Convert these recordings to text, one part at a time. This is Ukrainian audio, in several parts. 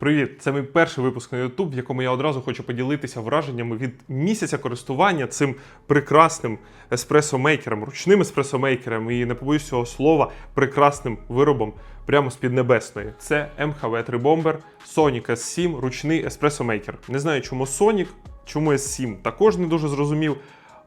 Привіт! Це мій перший випуск на YouTube, в якому я одразу хочу поділитися враженнями від місяця користування цим прекрасним еспресомейкером, ручним еспресомейкером і не побоюсь цього слова, прекрасним виробом прямо з піднебесної. Це MHV 3 Bomber Sonic S7, ручний еспресомейкер. Не знаю, чому Sonic, чому S7, також не дуже зрозумів.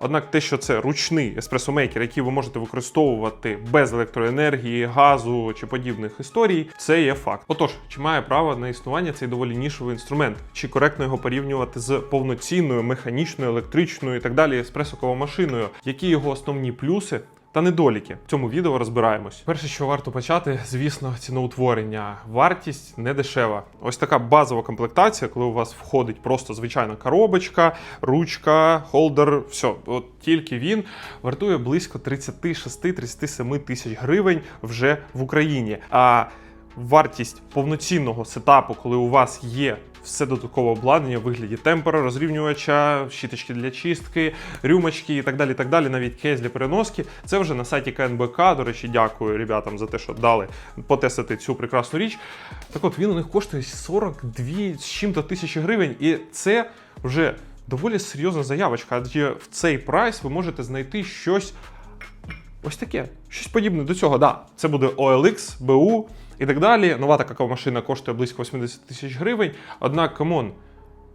Однак те, що це ручний еспресомейкер, який ви можете використовувати без електроенергії, газу чи подібних історій, це є факт. Отож, чи має право на існування цей доволі нішовий інструмент? Чи коректно його порівнювати з повноцінною механічною, електричною і так далі еспресоковою машиною? Які його основні плюси? Та недоліки в цьому відео розбираємось. Перше, що варто почати, звісно, ціноутворення. Вартість не дешева. Ось така базова комплектація, коли у вас входить просто звичайна коробочка, ручка, холдер. все, от тільки він вартує близько 36-37 тисяч гривень вже в Україні. А вартість повноцінного сетапу, коли у вас є все додаткове обладнання в вигляді темпера, розрівнювача, щіточки для чистки, рюмочки і так далі. так далі, Навіть кейс для переноски. Це вже на сайті КНБК. До речі, дякую ребятам за те, що дали потестити цю прекрасну річ. Так от він у них коштує 42 з чим-то тисячі гривень, і це вже доволі серйозна заявочка. Адже в цей прайс ви можете знайти щось. Ось таке, щось подібне до цього. Да, це буде OLX, BU і так далі. Нова така машина коштує близько 80 тисяч гривень. Однак, камон,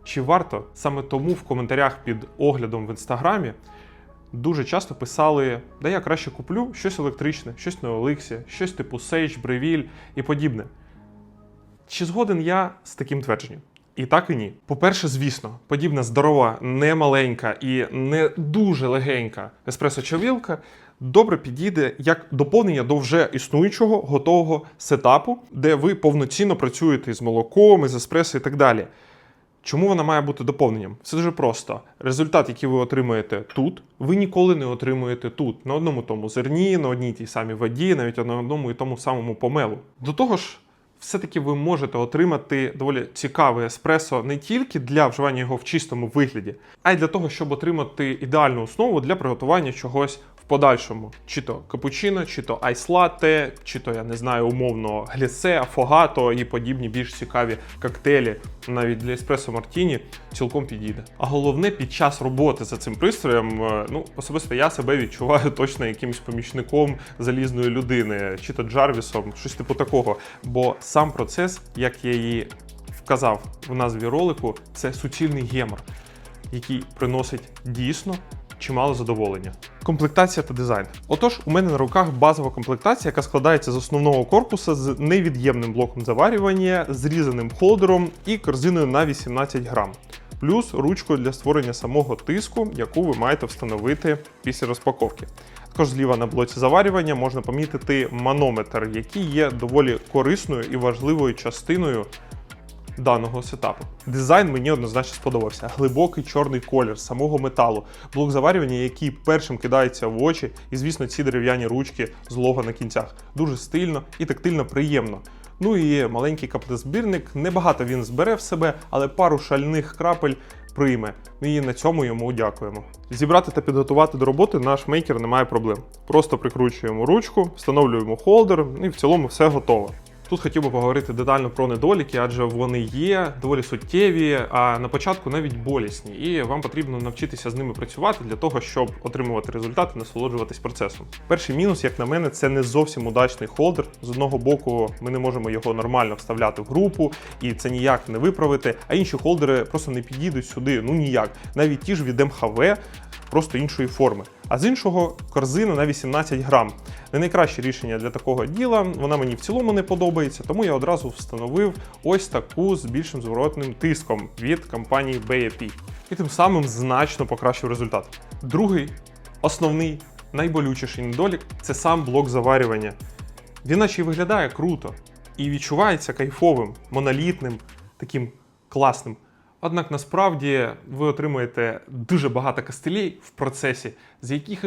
чи варто саме тому в коментарях під оглядом в інстаграмі дуже часто писали: да я краще куплю щось електричне, щось на OLX, щось типу Sage, Breville і подібне. Чи згоден я з таким твердженням? І так і ні. По-перше, звісно, подібна здорова, не маленька і не дуже легенька еспресо-чавілка добре підійде як доповнення до вже існуючого готового сетапу, де ви повноцінно працюєте з молоком, із еспресо і так далі. Чому вона має бути доповненням? Все дуже просто. Результат, який ви отримуєте тут, ви ніколи не отримуєте тут, на одному тому зерні, на одній тій самій воді, навіть на одному і тому самому помелу. До того ж, все-таки ви можете отримати доволі цікавий еспресо не тільки для вживання його в чистому вигляді, а й для того, щоб отримати ідеальну основу для приготування чогось подальшому. Чи то капучино, чи то айс-латте, чи то я не знаю, умовно глісе, афогато і подібні більш цікаві коктейлі, навіть для еспресо мартіні цілком підійде. А головне, під час роботи за цим пристроєм, е, ну особисто я себе відчуваю точно якимось помічником залізної людини, чи то Джарвісом, щось типу такого. Бо сам процес, як я її вказав в назві ролику, це суцільний гемор, який приносить дійсно чимало задоволення. Комплектація та дизайн. Отож, у мене на руках базова комплектація, яка складається з основного корпуса з невід'ємним блоком заварювання, зрізаним холдером і корзиною на 18 грам. Плюс ручкою для створення самого тиску, яку ви маєте встановити після розпаковки. Також зліва на блоці заварювання можна помітити манометр, який є доволі корисною і важливою частиною даного сетапу. Дизайн мені однозначно сподобався. Глибокий чорний колір самого металу, блок заварювання, який першим кидається в очі, і, звісно, ці дерев'яні ручки з лого на кінцях. Дуже стильно і тактильно приємно. Ну і маленький каплезбірник. Небагато він збере в себе, але пару шальних крапель прийме. Ми і на цьому йому дякуємо. Зібрати та підготувати до роботи наш мейкер не має проблем. Просто прикручуємо ручку, встановлюємо холдер, і в цілому все готово. Тут хотів би поговорити детально про недоліки, адже вони є доволі суттєві, а на початку навіть болісні, і вам потрібно навчитися з ними працювати для того, щоб отримувати результати, насолоджуватись процесом. Перший мінус, як на мене, це не зовсім удачний холдер. З одного боку, ми не можемо його нормально вставляти в групу, і це ніяк не виправити. А інші холдери просто не підійдуть сюди. Ну ніяк. Навіть ті ж від МХВ, просто іншої форми. А з іншого корзина на 18 грам. Не найкраще рішення для такого діла. Вона мені в цілому не подобається, тому я одразу встановив ось таку з більшим зворотним тиском від компанії BAP. І тим самим значно покращив результат. Другий, основний, найболючіший недолік це сам блок заварювання. Він наче й виглядає круто і відчувається кайфовим, монолітним, таким класним. Однак насправді ви отримуєте дуже багато кастелей в процесі, з яких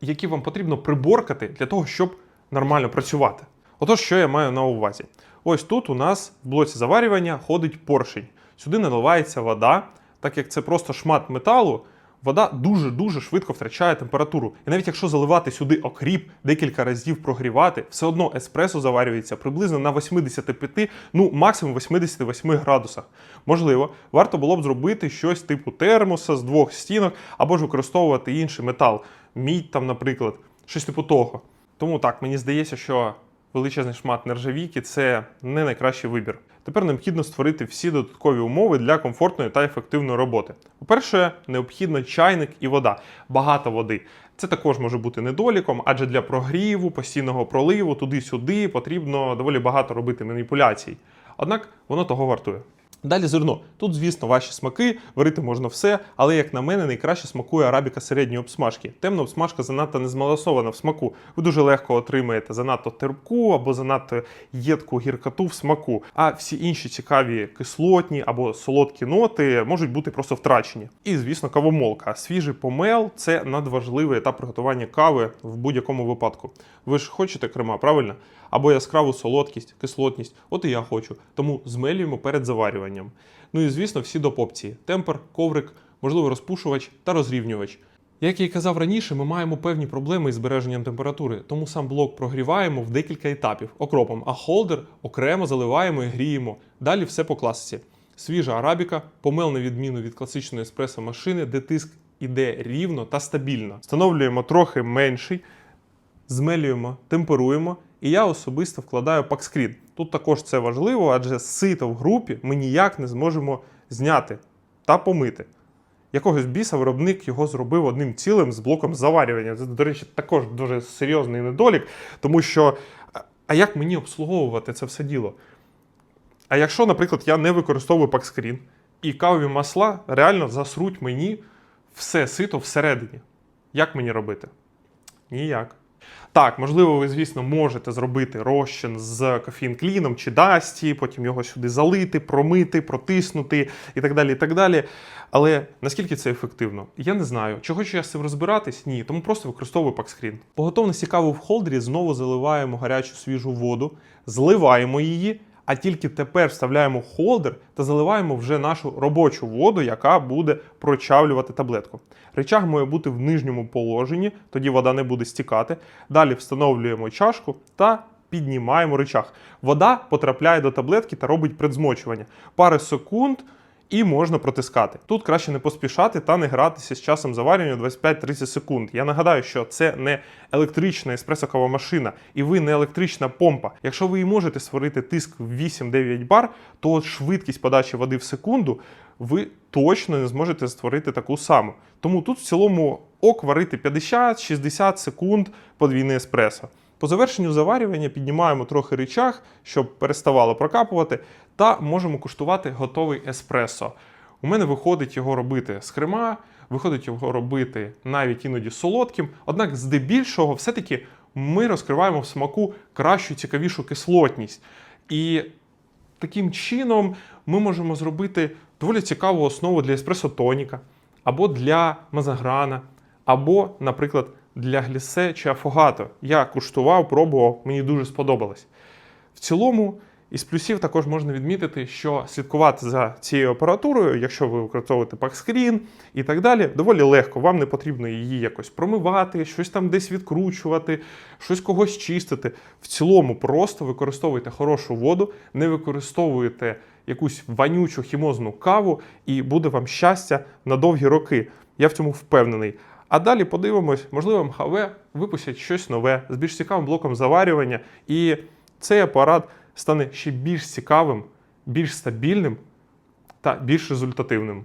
які вам потрібно приборкати для того, щоб нормально працювати. Отож, що я маю на увазі? Ось тут у нас в блоці заварювання ходить поршень. Сюди наливається вода, так як це просто шмат металу, Вода дуже-дуже швидко втрачає температуру. І навіть якщо заливати сюди окріп, декілька разів прогрівати, все одно еспресо заварюється приблизно на 85, ну максимум 88 градусах. Можливо, варто було б зробити щось типу термоса з двох стінок, або ж використовувати інший метал, мідь там, наприклад, щось типу того. Тому так, мені здається, що величезний шмат нержавійки це не найкращий вибір. Тепер необхідно створити всі додаткові умови для комфортної та ефективної роботи. По-перше, необхідно чайник і вода, багато води. Це також може бути недоліком, адже для прогріву, постійного проливу туди-сюди потрібно доволі багато робити маніпуляцій. Однак воно того вартує. Далі зерно. Тут, звісно, ваші смаки, варити можна все, але, як на мене, найкраще смакує арабіка середньої обсмажки. Темна обсмажка занадто не змалосована в смаку. Ви дуже легко отримаєте занадто терпку або занадто єдку гіркоту в смаку. А всі інші цікаві кислотні або солодкі ноти можуть бути просто втрачені. І, звісно, кавомолка. Свіжий помел це надважливий етап приготування кави в будь-якому випадку. Ви ж хочете крема, правильно? Або яскраву солодкість, кислотність. От і я хочу. Тому змелюємо перед заварюванням. Ну і звісно, всі доп. опції: темпер, коврик, можливо, розпушувач та розрівнювач. Як я і казав раніше, ми маємо певні проблеми із збереженням температури, тому сам блок прогріваємо в декілька етапів окропом, а холдер окремо заливаємо і гріємо. Далі все по класиці. Свіжа арабіка, помел на відміну від класичної еспресо машини, де тиск іде рівно та стабільно. Встановлюємо трохи менший, змелюємо, темперуємо. І я особисто вкладаю пакскрін. Тут також це важливо, адже сито в групі ми ніяк не зможемо зняти та помити. Якогось біса виробник його зробив одним цілим з блоком заварювання. Це, до речі, також дуже серйозний недолік, тому що а- як мені обслуговувати це все діло? А якщо, наприклад, я не використовую пакскрін, і кавові масла реально засруть мені все сито всередині. Як мені робити? Ніяк. Так, можливо, ви, звісно, можете зробити розчин з кофеїн кліном чи дасті, потім його сюди залити, промити, протиснути і так далі. і так далі. Але наскільки це ефективно? Я не знаю. Чи хочу я з цим розбиратись? Ні, тому просто використовую пакскрін. По готовності кави в холдері знову заливаємо гарячу свіжу воду, зливаємо її. А тільки тепер вставляємо холдер та заливаємо вже нашу робочу воду, яка буде прочавлювати таблетку. Речаг має бути в нижньому положенні, тоді вода не буде стікати. Далі встановлюємо чашку та піднімаємо речаг. Вода потрапляє до таблетки та робить предзмочування. Пари секунд. І можна протискати. Тут краще не поспішати та не гратися з часом заварювання 25-30 секунд. Я нагадаю, що це не електрична еспресокова машина, і ви не електрична помпа. Якщо ви і можете створити тиск в 8-9 бар, то швидкість подачі води в секунду ви точно не зможете створити таку саму. Тому тут в цілому ок варити 50-60 секунд подвійне еспресо. По завершенню заварювання піднімаємо трохи речах, щоб переставало прокапувати, та можемо куштувати готовий еспресо. У мене виходить його робити з крема, виходить його робити навіть іноді солодким. Однак, здебільшого, все-таки ми розкриваємо в смаку кращу, цікавішу кислотність. І таким чином ми можемо зробити доволі цікаву основу для еспресо тоніка, або для мазаграна, або, наприклад, для глісе чи афогато. Я куштував, пробував, мені дуже сподобалось. В цілому, із плюсів також можна відмітити, що слідкувати за цією апаратурою, якщо ви використовуєте пакскрін і так далі, доволі легко. Вам не потрібно її якось промивати, щось там десь відкручувати, щось когось чистити. В цілому просто використовуйте хорошу воду, не використовуйте якусь ванючу хімозну каву, і буде вам щастя на довгі роки. Я в цьому впевнений. А далі подивимось, можливо, МХВ випустять щось нове з більш цікавим блоком заварювання, і цей апарат стане ще більш цікавим, більш стабільним та більш результативним.